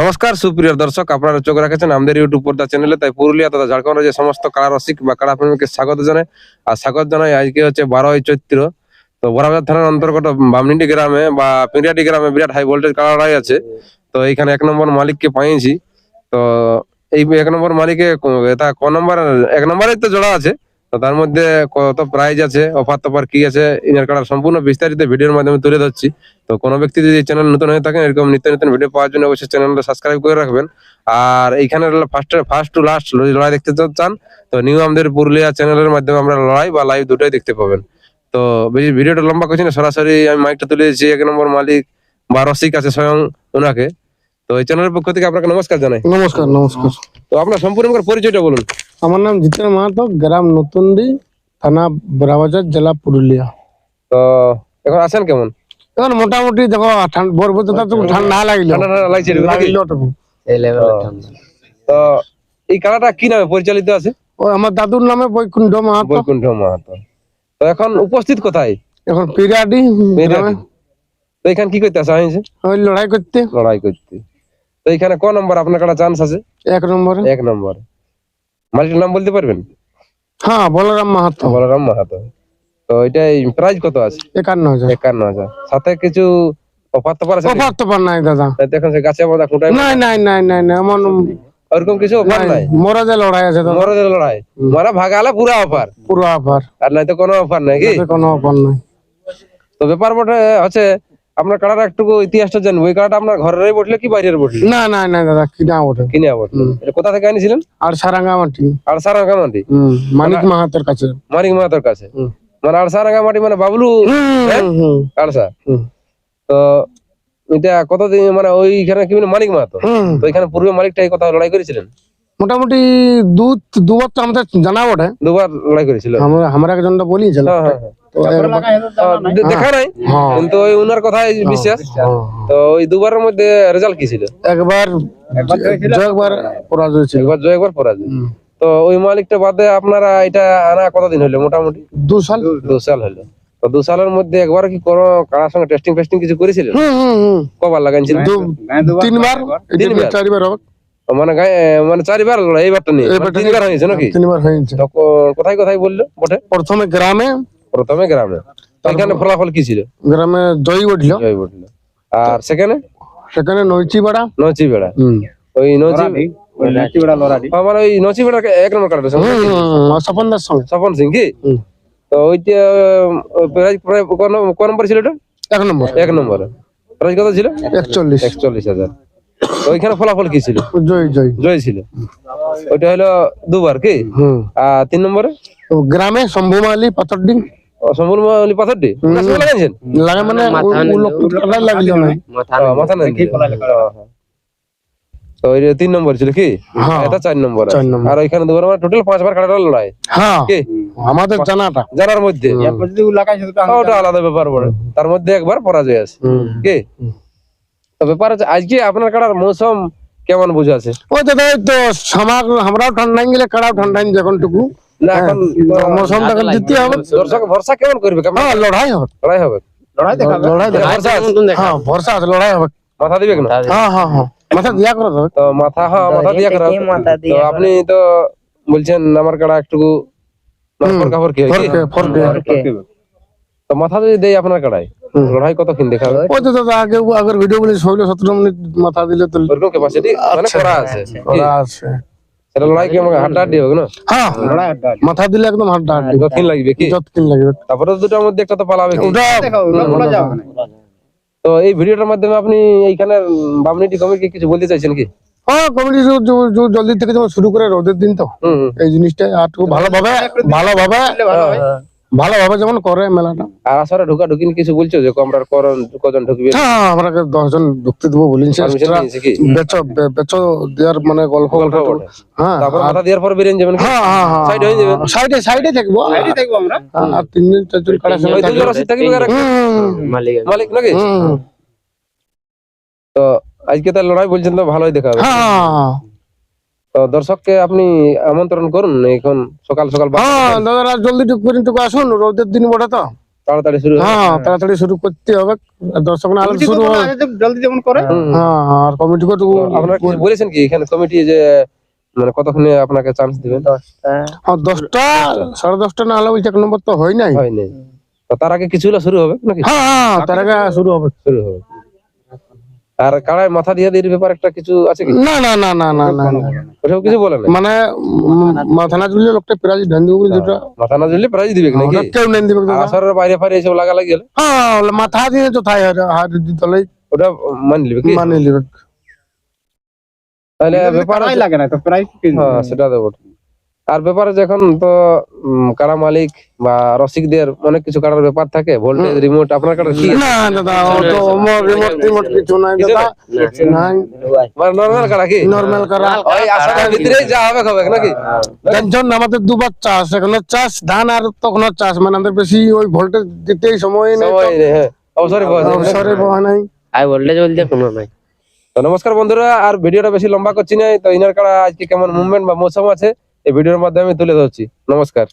নমস্কার, সুপ্রিয় দর্শক, আপনারা চোখ রাখেছেন আমাদের ইউটিউব পর্দা চ্যানেলে তাই পুরুলিয়া তথা ঝাড়খণ্ডের যে সমস্ত কাড়া রসিক বা কাড়া প্রেমীকে স্বাগত জানাই। আর স্বাগত জানাই আজকে হচ্ছে বারোই চৈত্র। তো বড়াবাজার থানার অন্তর্গত বামনিন্ডি গ্রামে বা পিরিয়াটি গ্রামে বিরাট হাই ভোল্টেজ কাড়া লড়াই আছে। তো এইখানে এক নম্বর মালিককে পাইছি। তো এই এক নম্বর মালিকে এটা ক নম্বর, এক নম্বরে তো জোড়া আছে। তো তার মধ্যে কত প্রাইজ আছে অফার তফার কি আছে ইনার কাড়ার সম্পূর্ণ বিস্তারিত ভিডিওর মাধ্যমে তুলে ধরছি। তো কোনো ব্যক্তি যদি চ্যানেল নতুন হয়ে থাকেন এরকম নিত্য নতুন ভিডিও পাওয়ার জন্য অবশ্যই চ্যানেলটা সাবস্ক্রাইব করে রাখবেন। আর এইখানে ফার্স্ট ফার্স্ট টু লাস্ট লড়াই দেখতে চান তো নিউ আমাদের পুরুলিয়া চ্যানেলের মাধ্যমে আমরা লড়াই বা লাইভ দুটোই দেখতে পাবেন। তো বেশি ভিডিওটা লম্বা করছি না সরাসরি আমি মাইকটা তুলে দিয়েছি এক নম্বর মালিক বা রসিক আছে স্বয়ং ওনাকে তো এই চ্যানেলের পক্ষ থেকে আপনাকে নমস্কার জানাই। নমস্কার নমস্কার। তো আপনার সম্পূর্ণ পরিচয়টা বলুন। আমার নাম জিতেন মাহাতো গ্রাম নতুনডি থানা বড়াবাজার জেলা পুরুলিয়া। তো এখন আছেন কেমন? এখন মোটামুটি দেখো ঠান্ডা বরবতে তো ঠান্ডা লাগল। নাকি? লাগল তো এই খেলাটা কি নামে পরিচালিত আছে? ও আমার দাদুর নামে বৈকুণ্ঠ মাহাতো। বৈকুণ্ঠ মাহাতো। তো এখন উপস্থিত কোথায়? এখন পিরাডি। তো এখানে কি করতে আসা হয়েছে ওই লড়াই করতে। লড়াই করতে। তো এখানে ক নম্বর আপনার কাটা চান্স আছে? এক নম্বরে। এক নম্বর। মালিকের নাম বলতে পারবেন? হ্যাঁ বলরাম মাহাতো। বলরাম মাহাতো। তো এটাই প্রাইস কত আছে? একান্ন হাজার। একান্ন হাজার। সাথে কিছু অফার তো আছে অফার তো পার নাই দাদা। তো সে গাছে বাঁধা খুঁটায় নাই নাই নাই নাই নাই এমন ওরকম কিছু অফার নাই। মরা যে লড়াই আছে দাদা। মরদের লড়াই। মারা ভাগালে পুরো অফার পুরো অফার আর নাই তো কোনো অফার নাই কি? কোনো অফার নাই। তো ব্যাপার বটে হচ্ছে আপনার কাড়ার একটু ইতিহাসটা জানব। এই কাড়াটা আপনার ঘরেরই বটলে কি বাইরের বটলে? না না না দাদা কিনা ওঠে কিনে বটলে এটা কোথা থেকে আনিছিলেন? আর সারাঙ্গা মাটি আর সারাঙ্গা মাটি হুম মানিক মাহাতের কাছে। মানিক মাহাতোর কাছে। মানে আড়সা রাঙ্গা মাটি মানে বাবলু হ্যাঁ? আড়সা তো এটা কতদিন মানে ওইখানে কি মানিক মাহাতো তো? এখানে পূর্বে মালিকটা এই কথা লড়াই করেছিলেন? মোটামুটি দু দুবার তো আমাদের জানা ওঠে দুবার লড়াই করেছিল? আমরা আমরা একজনটা বলিয়েছিল হ্যাঁ হ্যাঁ দেখা নাই কিন্তু ওই উনার কথাই বিশ্বাস। তো ওই দুবারের মধ্যে রেজাল্ট কি ছিল? একবার একবার পরাজয় ছিল। একবার জয় একবার পরাজয়। তো ওই মালিকটা বাদে আপনারা এটা আনা কতদিন হলো মোটামুটি? দু সাল। দু সাল হলো তো দু সালের মধ্যে একবার কি কোনো কারার সঙ্গে টেস্টিং ফেস্টিং কিছু করেছিলেন? হুম, হুম, হুম। কবার লাগাইছিলেন তিনবার। তিনবার? চারবার হবে। মানে মানে চারিবার লড়াই এইবারটা নিয়ে? মানে তিনবার হয়েছে নাকি? তিনবার হয়েছে। কোথায় কোথায় বলল বটে? প্রথমে গ্রামে। প্রথমে গ্রামে। তো এখানে ফলাফল কি ছিল? গ্রামে জয়ী উঠল। জয় বটলো আর সেখানে? সেখানে নৈচি পাড়া নচি বেড়া ওই নচি আমার ওই নচি এক নম্বর কাটার স্বপন দাস সঙ্গে। স্বপন সিং কি? তো ওইটা প্রাইজ প্রায় ক নম্বর ছিল এটা? এক নম্বর। এক নম্বর। প্রাইজ কত ছিল? একচল্লিশ। একচল্লিশ হাজার। ওইখানে ফলাফল কি ছিল? জয় জয়। জয় ছিল। ওইটা হলো দুবার কি? আর তিন নম্বরে? গ্রামে শম্ভুমালি পাথরডি সম্পূর্ণ পাথরটি গাছে লাগাইছেন? লাগে মানে মাথা নেই ওই যে তিন নম্বর ছিল কি? হ্যাঁ। এটা চার নম্বর আর ওইখানে দুবার মানে টোটাল পাঁচবার কাটাটা লড়াই। হ্যাঁ কি? আমাদের জানাটা। জানার মধ্যে। ওটা আলাদা ব্যাপার বড়। তার মধ্যে একবার পরাজয় আছে। কি? তো ব্যাপার আছে আজকে আপনার কাটার মৌসুম কেমন বুঝাছে ওই দাদা তো সামার আমরাও ঠান্ডা গেলে কাড়াও ঠান্ডা যখন টুকু এখন মৌসুমটা দিতে হবে। দর্শক ভরসা কেমন করবে? কেমন হ্যাঁ লড়াই হবে। লড়াই হবে। লড়াই আছে? হ্যাঁ ভরসা আছে লড়াই হবে। মাথা দিবে না হ্যাঁ হ্যাঁ হ্যাঁ। মাথা দিয়া করে দেবে তো মাথা হ্যাঁ মাথা দিয়ে খারাপ তো আপনি তো বলছেন আমার কাড়া একটু কাপড় কাপড় কি? তো মাথা যদি দেয় আপনার কাড়াই। লড়াই কতক্ষণ দেখাবে ওই তো দাদা আগে আগের ভিডিও গুলি ষোলো সতেরো মিনিট মাথা দিলে তো ওরকম ক্যাপাসিটি মানে করা আছে? করা আছে। সেটা লড়াই কি আমাকে হাড্ডা হাড্ডি হবে না? হ্যাঁ। মাথা দিলে একদম হাড্ডা হাড্ডি। কতক্ষণ লাগবে কি? যতক্ষণ লাগবে। তারপরে তো দুটার মধ্যে একটা তো পালাবে কি? ওটা তো এই ভিডিওটার মাধ্যমে আপনি এইখানে বামনিটি কমিটিকে কিছু বলতে চাইছেন কি? হ্যাঁ কমিটি জলদি থেকে যখন শুরু করে রোদের দিন তো। এই জিনিসটা আর ভালোভাবে ভালোভাবে ভালোভাবে যেমন করে মেলাটা। আর আসরে ঢুকা ঢুকিন কিছু বলছো? যে আমরা করন কজন ঢুকবে? হ্যাঁ আমরা দশজন ঢুকতে দেবো বেচো বেচো দেওয়ার মানে গল্প গল্প গল্প হ্যাঁ তারপর মাথা দেওয়ার পর বেরিয়ে যাবেন হ্যাঁ হ্যাঁ হ্যাঁ হয়ে যাবেন। সাইডে সাইডে থাকব। হ্যাঁ, আর তিনজন চারজন কাড়া ওই দুজন রসিদ থাকবে আর মালিক নাকি? তো আজকে তার লড়াই বলছেন তো ভালোই দেখা হবে। হ্যাঁ। তো দর্শককে আপনি আমন্ত্রণ করুন এখন সকাল সকাল হ্যাঁ দাদারা জলদি করে আসুন রোদের দিন বটে তো। তাড়াতাড়ি শুরু হ্যাঁ তাড়াতাড়ি শুরু করতে হবে। আর দর্শক না শুরু হবে। জলদি যেমন করে। হ্যাঁ হ্যাঁ, আর কমিটি কত আপনারা বলেছেন কি? এখানে কমিটি যে মানে কতক্ষণে আপনাকে চান্স দিবেন হ্যাঁ দশটা সাড়ে দশটা না হলে এক নম্বর তো হয় নাই। হয় নাই তো তার আগে কিছু হলে শুরু হবে নাকি? হ্যাঁ হ্যাঁ তার আগে শুরু হবে। শুরু হবে। আর কাড়ায় মাথা দিয়ে দিয়ে ব্যাপার একটা কিছু আছে কি? না না না না না না। ওসব কিছু বলে না? মানে মাথা না জুড়লে লোকটা প্রাইজ ধান দিব বলে যেটা মাথা না দিলে প্রাইজ দিবে নাকি? কেউ নেন দিবে আসরের বাইরে ফাইরে এসব লাগা লাগি গেলে হ্যাঁ মাথা দিয়ে তো থাই হাত দিতলে ওটা মানি লিবে কি? মানে নিবে। তাহলে ব্যাপার লাগে না তো প্রায় হ্যাঁ সেটা দেবো। আর ব্যাপারে যখন তো কারা মালিক বা রসিকদের অনেক কিছু কারার ব্যাপার থাকে ভোল্টেজ রিমোট আপনার কাটা কি না দাদা ও তো রিমোট টিমোট কিছু নাই দাদা। নাই। মানে নর্মাল কারা কি? নরমাল করা? ওই আষাঢ়ের ভিতরেই যা হবে হবে নাকি? টেনশন আমাদের দুবার চাষ এখন চাষ ধান আর তখন চাষ মানে আমাদের বেশি ওই ভোল্টেজ দিতেই সময় নেই হ্যাঁ। অবসরে বসে অবসরে বহা নাই। আর ভোল্টেজ বলতে কোনো নাই। তো নমস্কার বন্ধুরা আর ভিডিওটা বেশি লম্বা করছি না তো ইনার কারা আজকে কেমন মুভমেন্ট বা মৌসুম আছে এই ভিডিওর মাধ্যমে তুলে ধরছি। নমস্কার।